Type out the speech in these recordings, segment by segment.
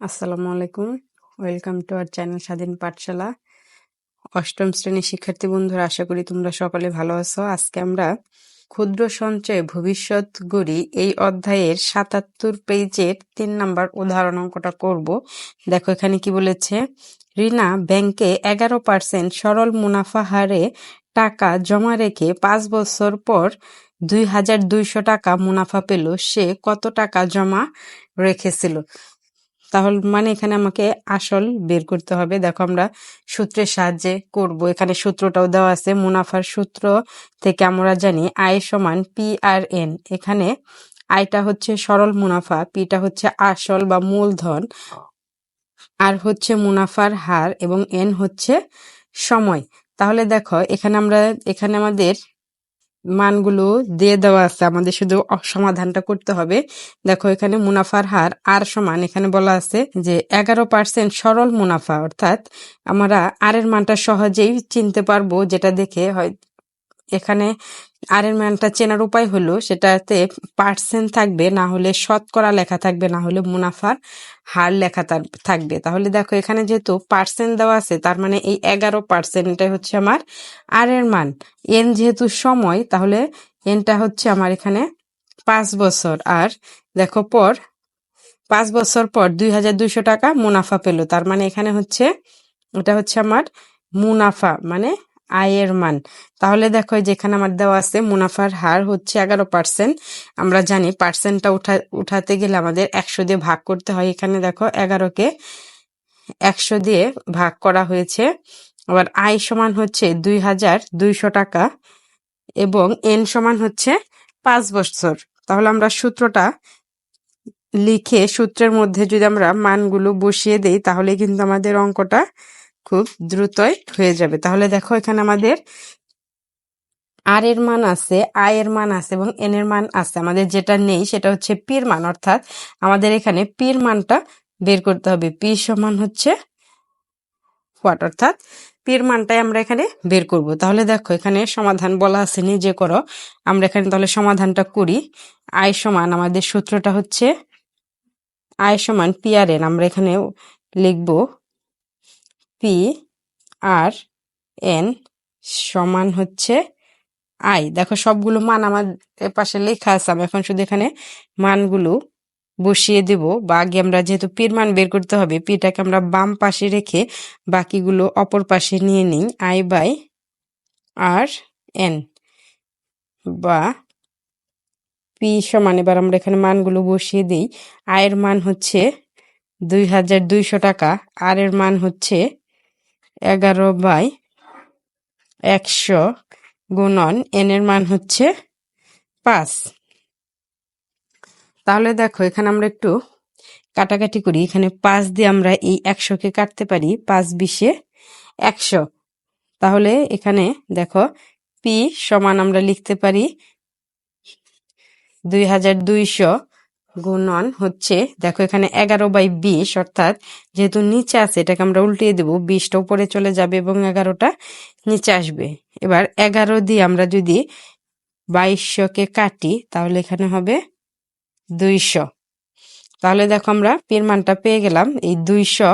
আসসালামু আলাইকুম। Welcome to our channel স্বাধীন পাঠশালা অষ্টম শ্রেণির শিক্ষার্থী বন্ধুরা, আশা করি তোমরা সকলে ভালো আছো। আজকে আমরা ক্ষুদ্র সঞ্চয় ভবিষ্যৎ গড়ি এই অধ্যায়ের সাতাত্তর পেজের তিন নাম্বার উদাহরণ অঙ্কটা করব। দেখো, এখানে কি বলেছে? রিনা ব্যাংকে এগারো পার্সেন্ট সরল মুনাফা হারে টাকা জমা রেখে পাঁচ বছর পর দুই হাজার দুইশো টাকা মুনাফা পেল। সে কত টাকা জমা রেখেছিল? তাহলে মানে এখানে আমাকে আসল বের করতে হবে। দেখো আমরা সূত্রের সাহায্যে করব। এখানে সূত্রটাও দেওয়া আছে, মুনাফার সূত্র থেকে আমরা জানি আয় সমান পি আর এন এখানে আয়টা হচ্ছে সরল মুনাফা পিটা হচ্ছে আসল বা মূলধন, আর হচ্ছে মুনাফার হার এবং এন হচ্ছে সময়। তাহলে দেখো এখানে আমরা, এখানে আমাদের মানগুলো দিয়ে দেওয়া আছে। আমাদের শুধু সমাধানটা করতে হবে। দেখো, এখানে মুনাফার হার আর সমান। এখানে বলা আছে যে এগারো পার্সেন্ট সরল মুনাফা, অর্থাৎ আমরা আর এর মানটা সহজেই চিনতে পারব যেটা দেখে হয় এখানে আর এর মানটা চেনার উপায় হলো সেটাতে পার্সেন্ট থাকবে, না হলে শতকরা লেখা থাকবে, না হলে মুনাফার হার লেখা থাকবে। তাহলে দেখো এখানে যেহেতু পার্সেন্ট দেওয়া আছে, তার মানে এই এগারো পার্সেন্টটাই হচ্ছে আমার আরের মান এন যেহেতু সময়, তাহলে এনটা হচ্ছে আমার এখানে পাঁচ বছর। আর দেখো পর, পাঁচ বছর পর দুই হাজার দুইশো টাকা মুনাফা পেল। তার মানে এখানে হচ্ছে, এটা হচ্ছে আমার মুনাফা মানে আয়ের মান। তাহলে দেখো যেখানে আমার দেওয়া আছে মুনাফার হার হচ্ছে এগারো পার্সেন্ট আমরা জানি পার্সেন্টটা উঠা, উঠাতে গেলে আমাদের একশো দিয়ে ভাগ করতে হয়। এখানে দেখো এগারোকে একশো দিয়ে ভাগ করা হয়েছে। আবার আয় সমান হচ্ছে দুই হাজার দুইশো টাকা এবং এন সমান হচ্ছে পাঁচ বছর। তাহলে আমরা সূত্রটা লিখে সূত্রের মধ্যে যদি আমরা মানগুলো বসিয়ে দেই, তাহলে কিন্তু আমাদের অঙ্কটা খুব দ্রুতই হয়ে যাবে। তাহলে দেখো এখানে আমাদের আর এর মান আছে আয় এর মান আছে এবং এন এর মান আছে। আমাদের যেটা নেই সেটা হচ্ছে পির মান। অর্থাৎ আমাদের এখানে পির মানটা বের করতে হবে। পি সমান হচ্ছে হোয়াট? অর্থাৎ পির মানটাই আমরা এখানে বের করব। তাহলে দেখো এখানে সমাধান বলা আছে নিজে করো, আমরা এখানে তাহলে সমাধানটা করি। আয় সমান আমাদের সূত্রটা হচ্ছে আয় সমান পি আর এন। আমরা এখানে লিখব পি আর এন সমান হচ্ছে আই দেখো, সবগুলো মান আমার পাশে লেখা আছে, আমি এখন শুধু এখানে মানগুলো বসিয়ে দেব। বা আগে আমরা যেহেতু পির মান বের করতে হবে পিটাকে আমরা বাম পাশে রেখে বাকিগুলো অপর পাশে নিয়ে নিই। আই বাই আর এন বা পি সমান। এবার আমরা এখানে মানগুলো বসিয়ে দিই। আয়ের মান হচ্ছে দুই হাজার দুইশো টাকা আর এর মান হচ্ছে এগারো বাই একশো গুণন এনের মান হচ্ছে পাঁচ। তাহলে দেখো, এখানে আমরা একটু কাটাকাটি করি। এখানে পাঁচ দিয়ে আমরা এই একশোকে কাটতে পারি, পাঁচ বিশে একশো। তাহলে এখানে দেখো, পি সমান আমরা লিখতে পারি দুই হাজার দুইশো গুণন হচ্ছে, দেখো এখানে এগারো বাই বিশ, অর্থাৎ যেহেতু নিচে আছে, এটাকে আমরা উল্টিয়ে দেবো, বিশটা উপরে চলে যাবে এবং এগারোটা নিচে আসবে। এবার এগারো দিয়ে আমরা যদি বাইশশোকে কাটি, তাহলে এখানে হবে দুইশো। তাহলে দেখো আমরা পির মানটা পেয়ে গেলাম, এই দুইশো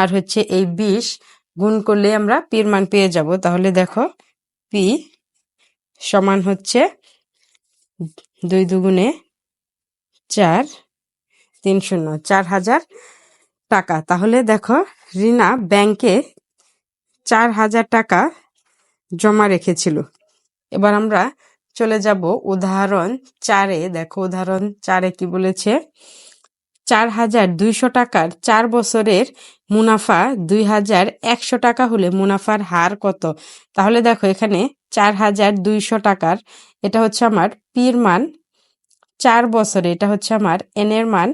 আর হচ্ছে এই বিশ গুণ করলে আমরা পির মান পেয়ে যাব। তাহলে দেখো পি সমান হচ্ছে দুই দুগুণে চার, তিন শূন্য, চার হাজার টাকা। তাহলে দেখো, রিনা ব্যাংকে চার হাজার টাকা জমা রেখেছিল। এবার আমরা চলে যাব উদাহরণ চারে। দেখো, উদাহরণ চারে কি বলেছে? চার হাজার দুইশো টাকার চার বছরের মুনাফা দুই হাজার একশো টাকা হলে মুনাফার হার কত? তাহলে দেখো, এখানে চার হাজার দুইশো টাকার, এটা হচ্ছে আমার পির মান চার বছরে, এটা হচ্ছে আমার এনের মান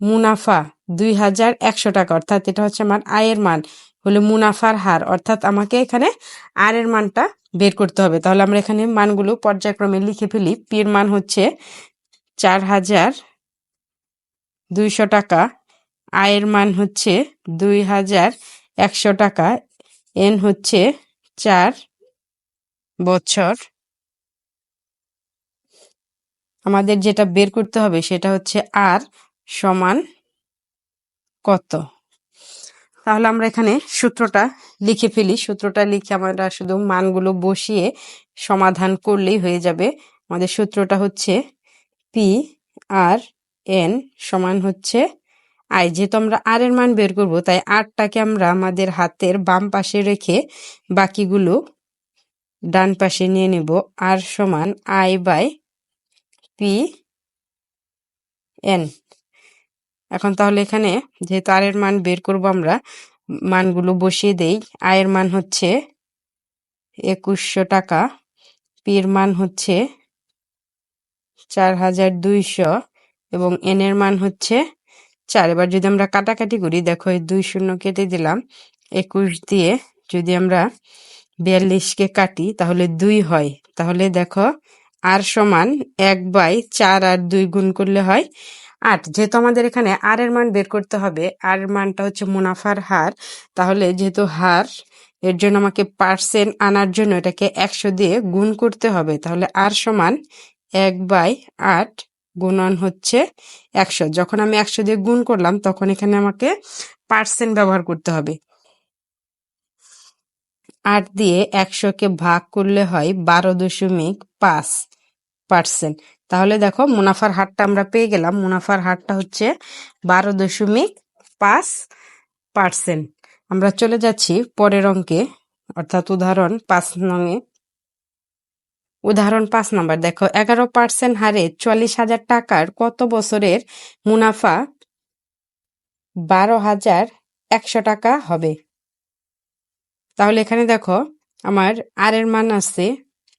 মুনাফা দুই হাজার একশো টাকা, অর্থাৎ এটা হচ্ছে আমার আয়ের মান হলো মুনাফার হার, অর্থাৎ আমাকে এখানে আর এর মানটা বের করতে হবে। তাহলে আমরা এখানে মানগুলো পর্যায়ক্রমে লিখে ফেলি। পির মান হচ্ছে চার হাজার দুইশো টাকা আয়ের মান হচ্ছে দুই হাজার একশো টাকা এন হচ্ছে চার বছর আমাদের যেটা বের করতে হবে সেটা হচ্ছে আর সমান কত। তাহলে আমরা এখানে সূত্রটা লিখে ফেলি। সূত্রটা লিখে আমরা শুধু মানগুলো বসিয়ে সমাধান করলেই হয়ে যাবে। আমাদের সূত্রটা হচ্ছে পি আর এন সমান হচ্ছে আই যেহেতু আমরা আর এর মান বের করব, তাই আরটাকে আমরা আমাদের হাতের বাম পাশে রেখে বাকিগুলো ডান পাশে নিয়ে নেব। আর সমান আই বাই পি এন এখন তাহলে এখানে যেহেতু আর এর মান বের করব আমরা, মানগুলো বসিয়ে দেই। আয়ের মান হচ্ছে একুশশো টাকা পির মান হচ্ছে চার হাজার দুইশো এবং এন এর মান হচ্ছে চার। এবার যদি আমরা কাটাকাটি করি, দেখো এই দুই শূন্য কেটে দিলাম, একুশ দিয়ে যদি আমরা বিয়াল্লিশকে কাটি, তাহলে দুই হয়। তাহলে দেখো আর সমান এক বাই চার আর দুই গুণ করলে হয় আট। যেহেতু আমাদের এখানে আর এর মান বের করতে হবে, আর এর মানটা হচ্ছে মুনাফার হার, তাহলে যেহেতু হার, এর জন্য আমাকে পার্সেন্ট আনার জন্য এটাকে একশো দিয়ে গুণ করতে হবে, তাহলে আর সমান এক বাই আট গুণন হচ্ছে একশো। যখন আমি একশো দিয়ে গুণ করলাম, তখন এখানে আমাকে পার্সেন্ট ব্যবহার করতে হবে। আট দিয়ে একশোকে ভাগ করলে হয় বারো দশমিক পাঁচ। পার্সেন্ট। তাহলে দেখো মুনাফার হারটা আমরা পেয়ে গেলাম। মুনাফার হারটা হচ্ছে বারো দশমিক পাঁচ পার্সেন্ট। আমরা চলে যাচ্ছি পরের অঙ্কে। অর্থাৎ উদাহরণ পাঁচ নঙে উদাহরণ পাঁচ নাম্বার। দেখো, এগারো পার্সেন্ট হারে চল্লিশ হাজার টাকার কত বছরের মুনাফা বারো হাজার একশো টাকা হবে? তাহলে এখানে দেখো, আমার আর এর মান আছে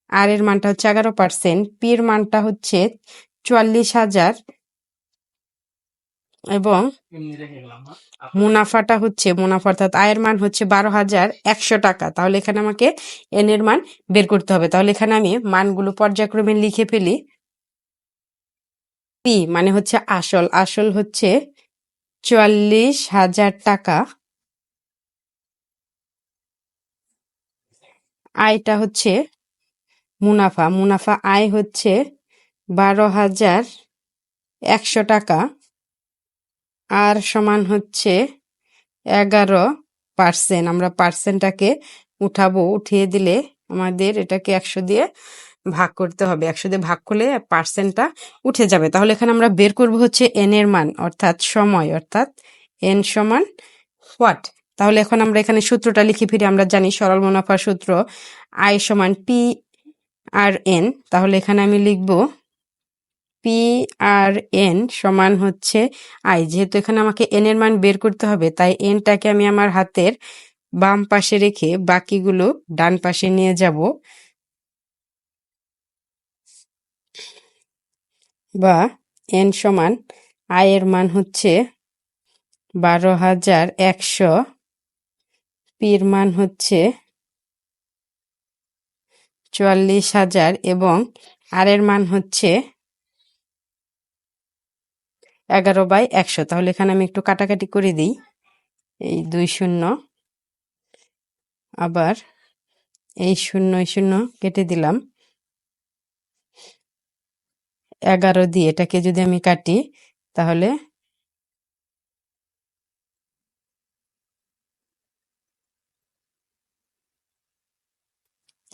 আর এর মানটা হচ্ছে এগারো পার্সেন্ট পির মানটা হচ্ছে চুয়াল্লিশ হাজার। এবং মুনাফাটা হচ্ছে, মুনাফা অর্থাৎ আয়ের মান হচ্ছে বারো হাজার একশো টাকা। তাহলে এখানে আমাকে এন এর মান বের করতে হবে। তাহলে এখানে আমি মানগুলো পর্যায়ক্রমে লিখে ফেলি। পি মানে হচ্ছে আসল। আসল হচ্ছে চুয়াল্লিশ হাজার টাকা। আয়টা হচ্ছে মুনাফা। মুনাফা আয় হচ্ছে বারো হাজার একশো টাকা আর সমান হচ্ছে এগারো পার্সেন্ট আমরা পার্সেন্টটাকে উঠাবো, উঠিয়ে দিলে আমাদের এটাকে একশো দিয়ে ভাগ করতে হবে। একশো দিয়ে ভাগ করলে পার্সেন্টটা উঠে যাবে। তাহলে এখানে আমরা বের করব হচ্ছে এন এর মান, অর্থাৎ সময়, অর্থাৎ এন সমান হোয়াট তাহলে এখন আমরা এখানে সূত্রটা লিখে ফিরে আমরা জানি সরল মুনাফার সূত্র আয় সমান পি আর এন, তাহলে এখানে আমি লিখব পি আর এন সমান হচ্ছে আই। যেহেতু এখানে আমাকে এন এর মান বের করতে হবে, তাই এনটাকে আমি আমার হাতের বাম পাশে রেখে বাকিগুলো ডান পাশে নিয়ে যাব। বা এন সমান আয়ের মান হচ্ছে বারো হাজার একশো পির মান হচ্ছে চুয়াল্লিশ হাজার এবং আর এর মান হচ্ছে এগারো বাই একশো। তাহলে এখানে আমি একটু কাটাকাটি করে দিই। এই দুই শূন্য, আবার এই শূন্য শূন্য কেটে দিলাম। এগারো দিয়ে এটাকে যদি আমি কাটি, তাহলে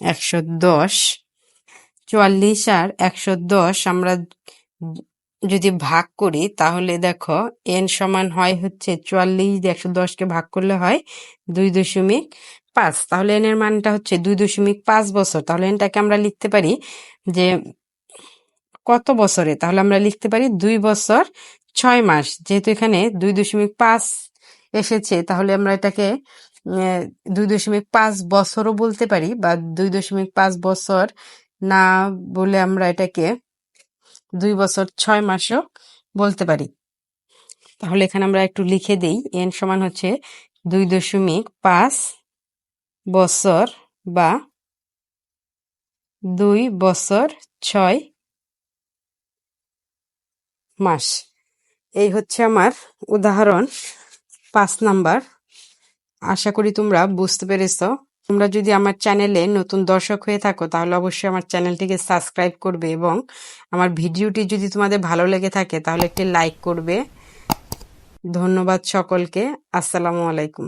একশো দশ, চুয়াল্লিশ আর একশো দশ আমরা যদি ভাগ করি, তাহলে দেখো এন সমান হয় হচ্ছে চুয়াল্লিশ, দিয়ে একশো দশকে ভাগ করলে হয় দুই দশমিক পাঁচ। তাহলে এনের মানটা হচ্ছে দুই দশমিক পাঁচ বছর। তাহলে এনটাকে আমরা লিখতে পারি যে কত বছরে? তাহলে আমরা লিখতে পারি দুই বছর ছয় মাস। যেহেতু এখানে দুই দশমিক পাঁচ এসেছে, তাহলে আমরা এটাকে দুই দশমিক পাঁচ বছরও বলতে পারি বা দুই দশমিক পাঁচ বছর না বলে আমরা এটাকে দুই বছর ছয় মাসও বলতে পারি। তাহলে এখানে আমরা একটু লিখে দিই। এন সমান হচ্ছে দুই দশমিক পাঁচ বছর বা দুই বছর ছয় মাস। এই হচ্ছে আমার উদাহরণ পাঁচ নাম্বার। আশা করি তোমরা বুঝতে পেরেছ। তোমরা যদি আমার চ্যানেলে নতুন দর্শক হয়ে থাকো, তাহলে অবশ্যই আমার চ্যানেলটিকে সাবস্ক্রাইব করবে এবং আমার ভিডিওটি যদি তোমাদের ভালো লেগে থাকে, তাহলে একটি লাইক করবে। ধন্যবাদ সকলকে। আসসালামু আলাইকুম।